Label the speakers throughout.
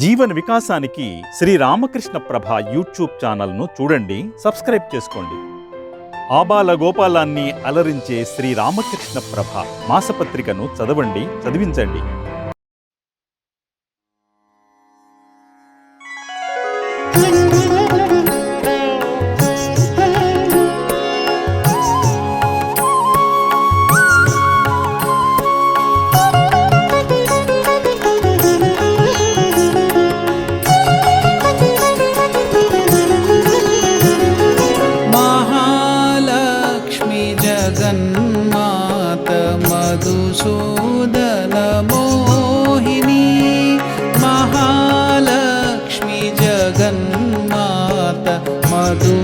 Speaker 1: జీవన వికాసానికి శ్రీ రామకృష్ణ ప్రభ యూట్యూబ్ ఛానల్ను చూడండి సబ్స్క్రైబ్ చేసుకోండి. ఆబాల గోపాలాన్ని అలరించే శ్రీ రామకృష్ణ ప్రభ మాసపత్రికను చదవండి చదివించండి.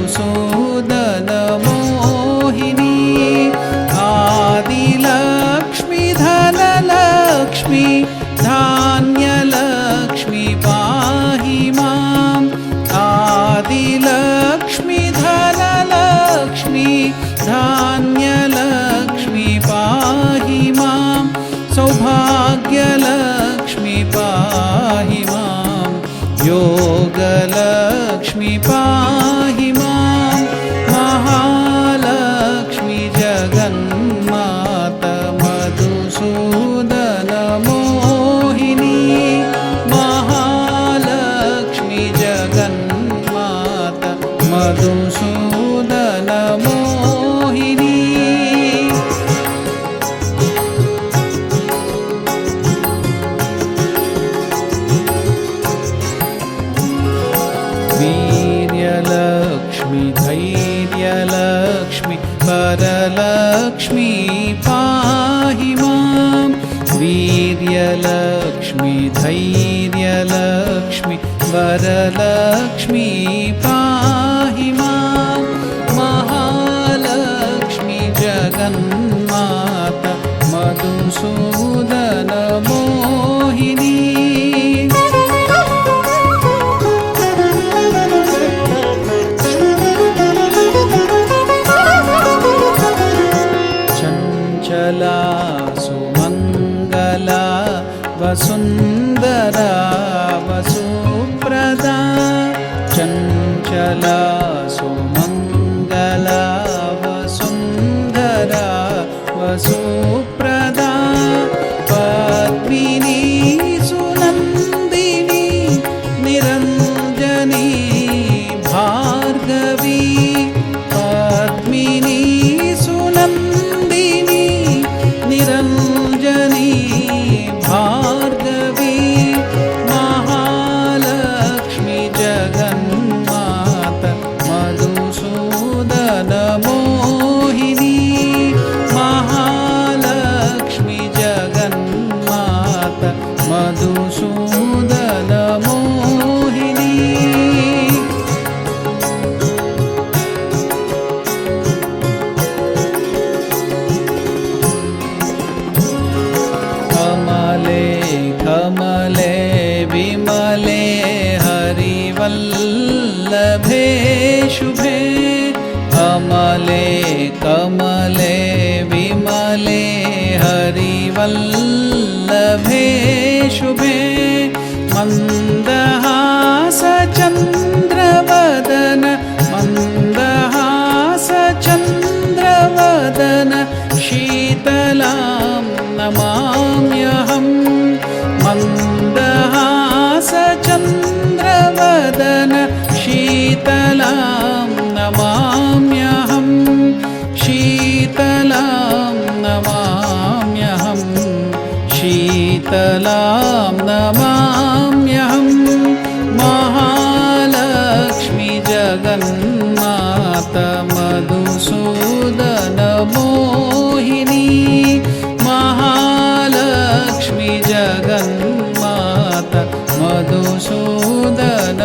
Speaker 2: मधुसूदनमोहिनी आदिलक्ष्मि धनलक्ष्मि धान्यलक्ष्मि पाहि माम्। आदिलक्ष्मि धनलक्ष्मि धान्यलक्ष्मि पाहि माँ सौभाग्यलक्ष्मि पाहि माँ योगलक्ष्मि पाहि परलक्ष्मी पाहि मां वीर्यलक्ष्मि धैर्यलक्ष्मि वरलक्ष्मी सुमङ्गला वसुन्दरा वसुप्रदा चञ्चला सुमङ्गला हरिवल्लभे शुभे। कमले कमले विमले हरिवल्लभे शुभे। मन्दहासचन्द्रवदन मन्दहासचन्द्रवदन शीतलां नमाम्यहम् मन्दहासचन्द्रवदन शीतलां नमाम्यहम् शीतलां नमाम्यहम् शीतलां नमाम्यहम्। महालक्ष्मि जगन्मात मधुसूदनमोहिनी महालक्ष्मि जगन्मात मधुसूदन